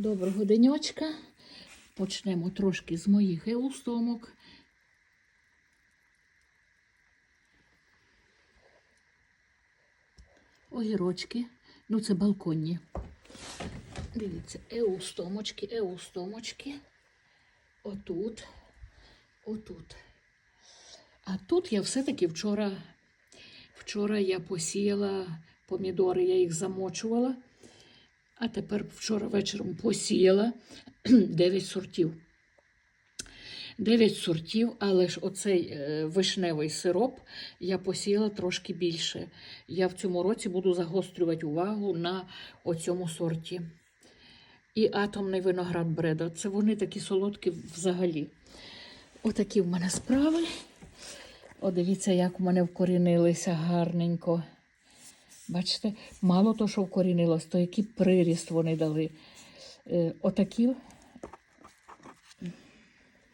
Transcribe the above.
Доброго денечка. Почнемо трошки з моїх еустомок. Огірочки. Ну, це балконні. Дивіться, еустомочки, еустомочки. Отут. Отут. А тут я все-таки вчора, вчора я посіяла помідори, я їх замочувала. А тепер вчора вечором посіяла 9 сортів. 9 сортів, але ж оцей е, вишневий сироп я посіяла трошки більше. Я в цьому році буду загострювати увагу на оцьому сорті. І атомний виноград бреда. Це вони такі солодкі взагалі. Отакі в мене справи. О, дивіться, як у мене вкорінилися гарненько. Бачите, мало то, що вкорінилось, то який приріст вони дали. Е, отакі